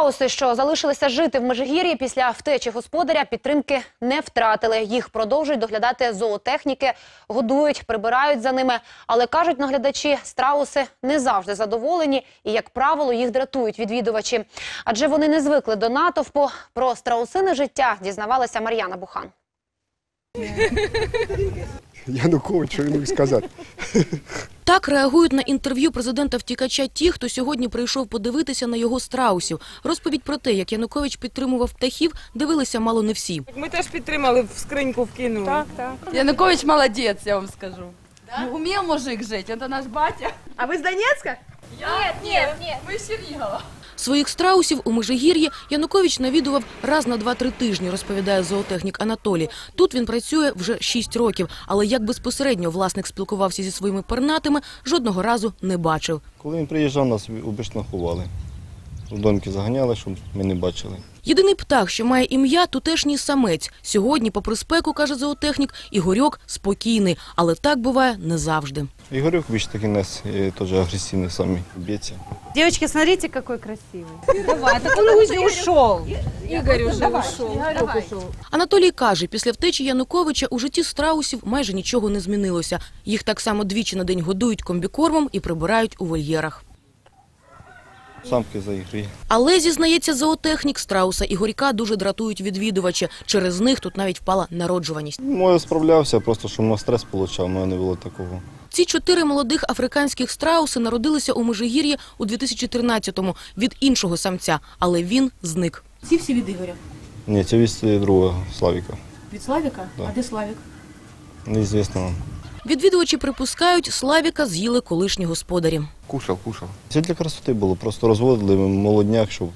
Страуси, що залишилися жити в Межигір'ї після втечі господаря, підтримки не втратили. Їх продовжують доглядати зоотехніки, годують, прибирають за ними. Але кажуть наглядачі, страуси не завжди задоволені і, як правило, їх дратують відвідувачі. Адже вони не звикли до натовпу. Про страусине життя дізнавалася Мар'яна Бухан. Янукович, що він міг сказати? Так реагують на інтерв'ю президента втікача ті, хто сьогодні прийшов подивитися на його страусів. Розповідь про те, як Янукович підтримував птахів, дивилися мало не всі. Ми теж підтримали, в скриньку вкинули. Так, так. Янукович молодец, я вам скажу. Ну, умел мужик жить, это наш батя. А вы с Донецка? Мы из Чернигова. Своїх страусів у Межигір'ї Янукович навідував раз на два-три тижні, розповідає зоотехнік Анатолій. Тут він працює вже шість років, але як безпосередньо власник спілкувався зі своїми пернатими, жодного разу не бачив. Коли він приїжджав, нас обично ховали. В домки заганяли, щоб ми не бачили. Єдиний птах, що має ім'я, тутешній самець. Сьогодні, попри спеку, каже зоотехнік, Ігорьок спокійний, але так буває не завжди. Ігорюк більш такий нас е, теж агресивний самі б'ється. Девочки, смотрите, какой красивый. Он уже ушел. Игорь уже ушел. Анатолій каже, після втечі Януковича у житті страусів майже нічого не змінилося. Їх так само двічі на день годують комбікормом і прибирають у вольєрах. Самки за ігри. Але, зізнається зоотехнік, страуса і горька дуже дратують відвідувача. Через них тут навіть впала народжуваність. Мою справлявся, просто що мав стрес отримав, у мене не було такого. Ці чотири молодих африканських страуси народилися у Межигір'ї у 2013-му від іншого самця, але він зник. Ці всі від Ігоря. Ні, це від другого Славіка. Від Славіка? Да. А де Славік? Неізвісно. Відвідувачі припускають, Славіка з'їли колишні господарі. Кушав, кушав. Це для красоти було, просто розводили молодняк, щоб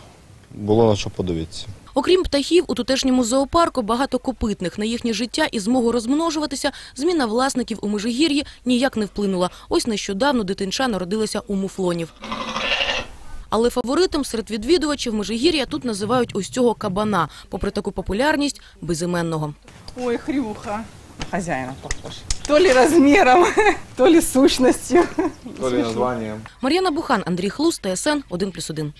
було на що подивитися. Окрім птахів, у тутешньому зоопарку багато копитних. На їхнє життя і змогу розмножуватися зміна власників у Межигір'ї ніяк не вплинула. Ось нещодавно дитинча народилася у муфлонів. Але фаворитом серед відвідувачів Межигір'я тут називають ось цього кабана, попри таку популярність безіменного. Ой, хрюха. Хозяина похож. То ли размером, то ли сущностью. То ли названием. Мар'яна Бухан, Андрій Хлус, ТСН 1+,1.